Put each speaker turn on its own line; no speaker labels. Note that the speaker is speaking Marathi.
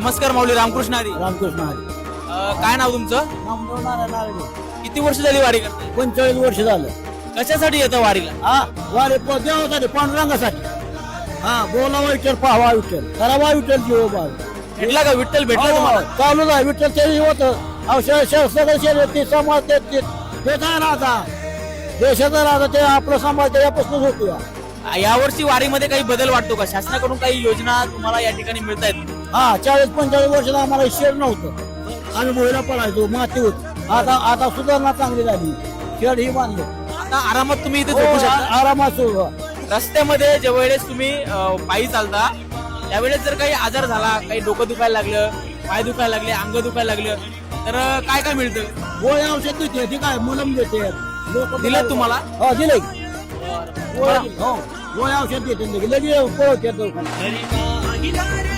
नमस्कार माऊली रामकृष्ण हरी
रामकृष्ण हरी
अं, काय नाव तुमचं
नामदेव नारायण नारळे
किती वर्ष झाली वारी करताय
पंचेचाळीस वर्ष झालं
कशासाठी येतं वारीला
हा वारे प- देवासाठी पांडुरंगासाठी हा बोलावा विठ्ठल पाहावा विठ्ठल करावा विठ्ठल जीव
भेटला का विठ्ठल भेटला
हो,
तुम्हाला
चालू आहे विठ्ठल ते होत औषध सगळं शरीर ते समाज ते ते देत आहे राजा देशाचा राजा ते आपलं समाज त्यापासूनच होतो या.
यावर्षी वारीमध्ये काही बदल वाटतो का? शासनाकडून काही योजना तुम्हाला या ठिकाणी मिळत आहेत
हा चाळीस पंचेचाळीस वर्षाला आम्हाला शेर नव्हतं. आम्ही भोयला पडायचो माती होत आता आता सुधारणा चांगली झाली. शेड ही बांधले
आता आरामात तुम्ही इथे
हो,
झोपू शकता.
आ- आरामात सुरू
रस्त्यामध्ये ज्यावेळेस तुम्ही अं, पायी चालता त्यावेळेस जर काही आजार झाला काही डोकं दुखायला लागलं पाय दुखायला लागले अंग दुखायला लागलं तर अं, काय काय मिळतं?
गोळ्या औषध देते आहे मुलम देते लोक
दिलेत तुम्हाला?
हो दिले गोळ्या हो गोळ्या औषध देते लगेच पळत येतो